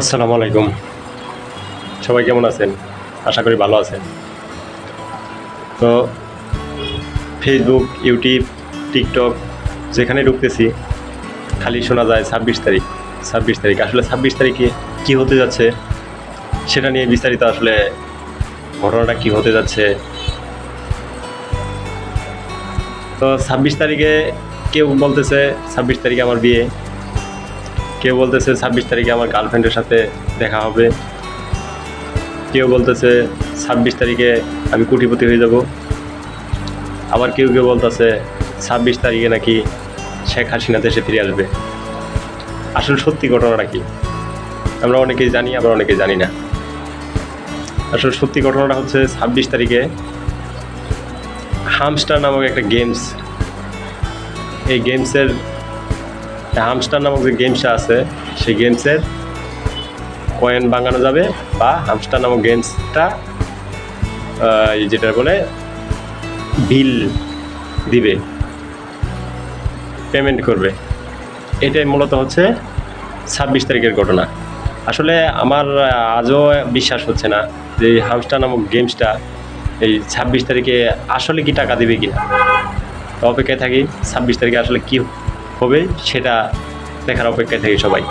আসসালামু আলাইকুম। সবাই কেমন আছেন? আশা করি ভালো আছেন। তো ফেসবুক ইউটিউব টিকটক যেখানে ঢুকতেছি, খালি শোনা যায় ছাব্বিশ তারিখ। ছাব্বিশ তারিখ। আসলে ছাব্বিশ তারিখে কী হতে যাচ্ছে, সেটা নিয়ে বিস্তারিত আসলে ঘটনাটা কী হতে যাচ্ছে। তো ছাব্বিশ তারিখে কেউ বলতেছে, ছাব্বিশ তারিখে আমার বিয়ে। কেউ বলতেছে ছাব্বিশ তারিখে আমার গার্লফ্রেন্ডের সাথে দেখা হবে। কেউ বলতেছে ছাব্বিশ তারিখে আমি কুটিপতি হয়ে যাব। আবার কেউ কেউ বলতেছে ছাব্বিশ তারিখে নাকি শেখ হাসিনা দেশে ফিরে আসবে। আসলে সত্যি ঘটনাটা কি? আমরা অনেকেই জানি, আবার অনেকেই জানি না। আসলে সত্যি ঘটনাটা হচ্ছে ছাব্বিশ তারিখে হামস্টার নামক একটা গেমস এই গেমসের হামস্টার নামক যে গেমসটা আছে, সেই গেমসের কয়েন বাঙানো যাবে বা হামস্টার নামক গেমসটা যেটা বলে বিল দিবে পেমেন্ট করবে। এটাই মূলত হচ্ছে ছাব্বিশ তারিখের ঘটনা। আসলে আমার আজও বিশ্বাস হচ্ছে না যে হামস্টার নামক গেমসটা এই ছাব্বিশ তারিখে আসলে কি টাকা দেবে কিনা। তো অপেক্ষায় থাকি, ছাব্বিশ তারিখে আসলে কি হবে সেটা দেখার অপেক্ষায় থাকি সবাই।